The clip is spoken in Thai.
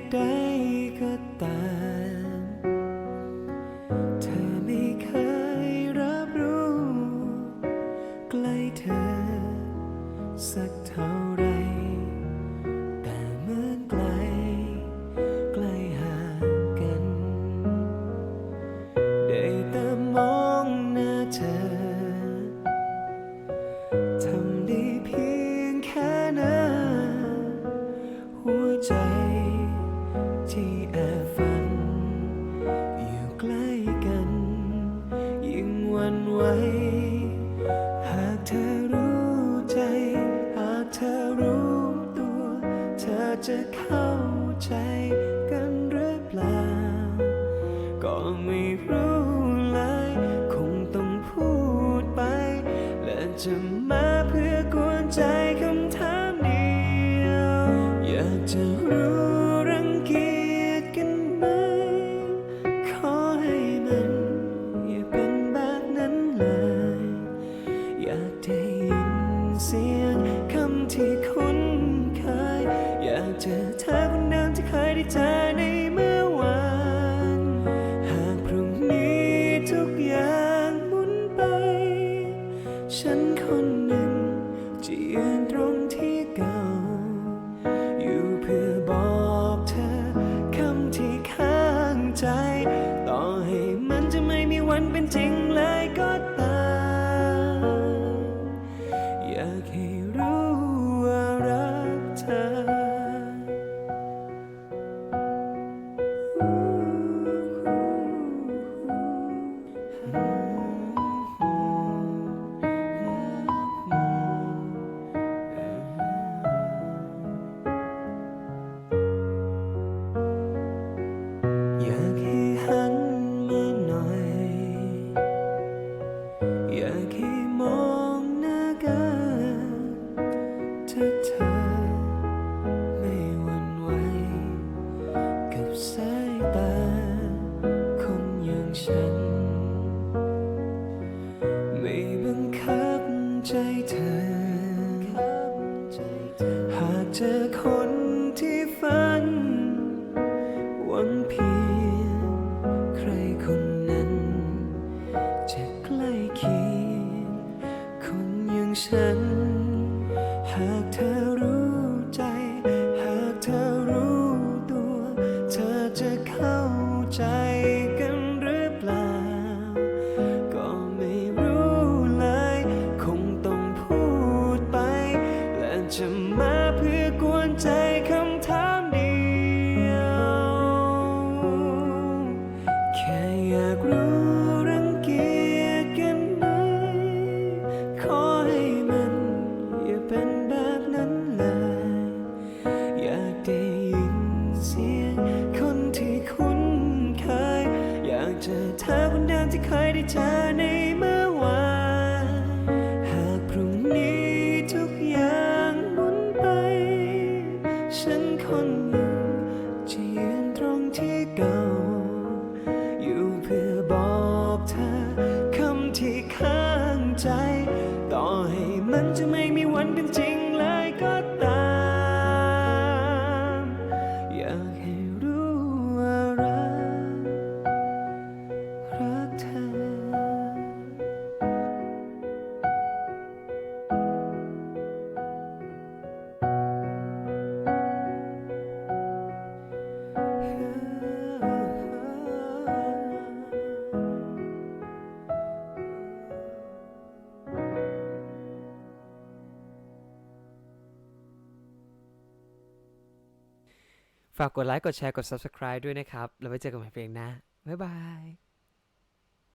ศใดก็ตา อยู่ใกล้กัน ยิ่งวันไหวหากเธอรู้ใจ หากเธอรู้ตัว เธอจะเข้าใจกันหรือเปล่า ก็ไม่รู้เลยคงต้องพูดไป และจะมาเพื่อกวนใจคำถามเดียว อยากจะรู้ เคยได้เจอในเมื่อวาน หากพรุ่งนี้ทุกอย่างหมุนไป ฉันคนหนึ่งจะยืนตรงที่เก่า อยู่เพื่อบอกเธอคำที่ข้างใจ ต่อให้มันจะไม่มีวันเป็นจริง อ เจอคนที่ฝัน หวังเพียงใครคนนั้น จะใกล้เคียงคนอย่างฉัน เธอคนเดิมที่เคยได้เจอในเมื่อวานหากพรุ่งนี้ทุกอย่างหมุนไป ฉันคนหนึ่งจะยืนตรงที่เก่า อยู่เพื่อบอกเธอคำที่ข้างใจ ต่อให้มันจะไม่ ฝากกดไลค์ กดแชร์ กด Subscribe ด้วยนะครับ แล้วไว้เจอกันใหม่เพลงนะ บ๊ายบาย